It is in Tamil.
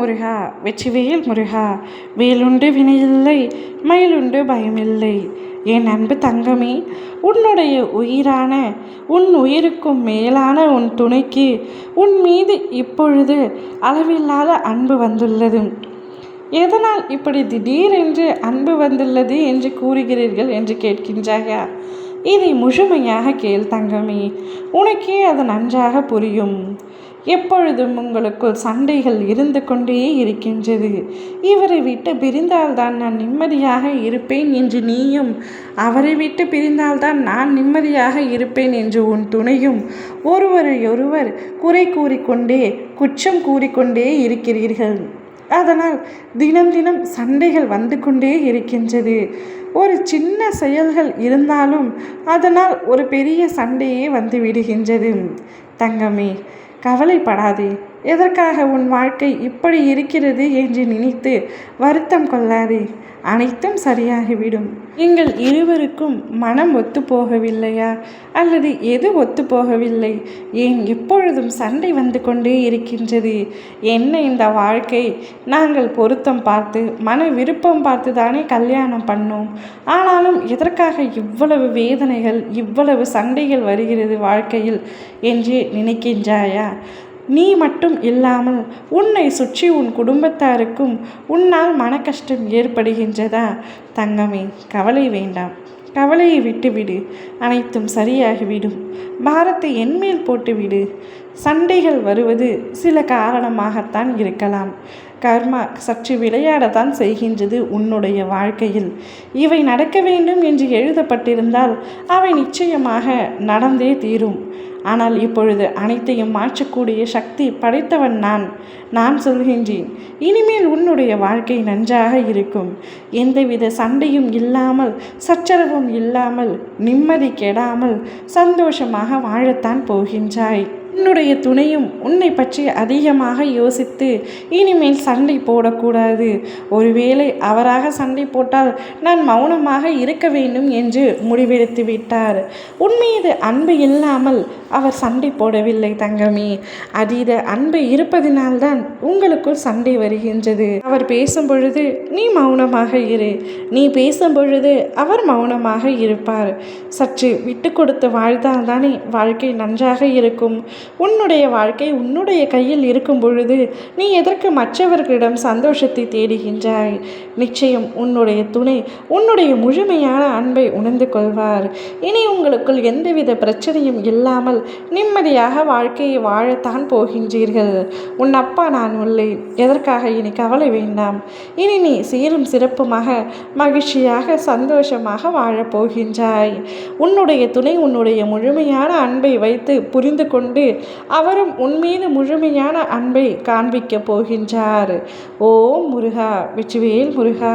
முருகா வெற்றிவேல் முருகா வேலுண்டு வினையில்லை மயிலுண்டு பயமில்லை. என் அன்பு தங்கமே உன்னுடைய உயிரான உன் உயிருக்கும் மேலான உன் துணைக்கு உன் மீது இப்பொழுது அளவில்லாத அன்பு வந்துள்ளது. எதனால் இப்படி திடீரென்று அன்பு வந்துள்ளது என்று கூறுகிறீர்கள் என்று கேட்கின்றாயா? இதை முழுமையாக கேள் தங்கமே. உனக்கே அது நன்றாக புரியும். எப்பொழுதும் உங்களுக்குள் சண்டைகள் இருந்து கொண்டே இருக்கின்றது. இவரை விட்டு பிரிந்தால்தான் நான் நிம்மதியாக இருப்பேன் என்று நீயும் அவரை விட்டு பிரிந்தால்தான் நான் நிம்மதியாக இருப்பேன் என்று உன் துணையும் ஒருவரையொருவர் குறை கூறிக்கொண்டே குற்றம் கூறிக்கொண்டே இருக்கிறீர்கள். அதனால் தினம் தினம் சண்டைகள் வந்து கொண்டே இருக்கின்றது. ஒரு சின்ன செயல்கள் இருந்தாலும் அதனால் ஒரு பெரிய சண்டையே வந்து விடுகின்றது. தங்கமே கவலைப்படாதே. எதற்காக உன் வாழ்க்கை இப்படி இருக்கிறது என்று நினைத்து வருத்தம் கொள்ளாதே. அனைத்தும் சரியாகிவிடும். எங்கள் இருவருக்கும் மனம் ஒத்து போகவில்லையா அல்லது எது ஒத்து போகவில்லை ஏன் எப்பொழுதும் சண்டை வந்து கொண்டே இருக்கின்றது? என்ன இந்த வாழ்க்கை? நாங்கள் பொருத்தம் பார்த்து மன விருப்பம் பார்த்து தானே கல்யாணம் பண்ணோம். ஆனாலும் எதற்காக இவ்வளவு வேதனைகள் இவ்வளவு சண்டைகள் வருகிறது வாழ்க்கையில் என்று நினைக்கின்றாயா? நீ மட்டும் இல்லாமல் உன்னை சுற்றி உன் குடும்பத்தாருக்கும் உன்னால் மன கஷ்டம் ஏற்படுகின்றதா? தங்கமே கவலை வேண்டாம். கவலையை விட்டுவிடு. அனைத்தும் சரியாகிவிடும். பாரத்தை என்மேல் போட்டுவிடு. சண்டைகள் வருவது சில காரணமாகத்தான் இருக்கலாம். கர்மா சற்று விளையாடத்தான் செய்கின்றது உன்னுடைய வாழ்க்கையில். இவை நடக்க வேண்டும் என்று எழுதப்பட்டிருந்தால் அவை நிச்சயமாக நடந்தே தீரும். ஆனால் இப்பொழுது அனைத்தையும் மாற்றக்கூடிய சக்தி படைத்தவன் நான் நான் சொல்கின்றேன். இனிமேல் உன்னுடைய வாழ்க்கை நன்றாக இருக்கும். எந்தவித சண்டையும் இல்லாமல் சச்சரவும் இல்லாமல் நிம்மதி கெடாமல் சந்தோஷமாக வாழத்தான் போகின்றாய். உன்னுடைய துணையும் உன்னை பற்றி அதிகமாக யோசித்து இனிமேல் சண்டை போடக்கூடாது. ஒருவேளை அவராக சண்டை போட்டால் நான் மௌனமாக இருக்க வேண்டும் என்று முடிவெடுத்து விட்டார். உன் மீது அன்பு இல்லாமல் அவர் சண்டை போடவில்லை தங்கமே. அதீத அன்பு இருப்பதினால்தான் உங்களுக்குள் சண்டை வருகின்றது. அவர் பேசும் பொழுது நீ மௌனமாக இரு. நீ பேசும் பொழுது அவர் மௌனமாக இருப்பார். சற்று விட்டு கொடுத்து வாழ்ந்தால்தானே வாழ்க்கை நன்றாக இருக்கும். உன்னுடைய வாழ்க்கை உன்னுடைய கையில் இருக்கும் பொழுது நீ எதற்கு மற்றவர்களிடம் சந்தோஷத்தை தேடுகின்றாய்? நிச்சயம் உன்னுடைய துணை உன்னுடைய முழுமையான அன்பை உணர்ந்து கொள்வார். இனி உங்களுக்குள் எந்தவித பிரச்சனையும் இல்லாமல் நிம்மதியாக வாழ்க்கையை வாழத்தான் போகின்றீர்கள். உன் அப்பா நான் உள்ளேன் எதற்காக இனி கவலை வேண்டாம். இனி நீ சீரும் சிறப்புமாக மகிழ்ச்சியாக சந்தோஷமாக வாழப்போகின்றாய் உன்னுடைய துணை உன்னுடைய முழுமையான அன்பை வைத்து புரிந்து கொண்டு அவரும் உன்மீது முழுமையான அன்பை காண்பிக்கப் போகின்றார். ஓ முருகா வெற்றிவேல் முருகா.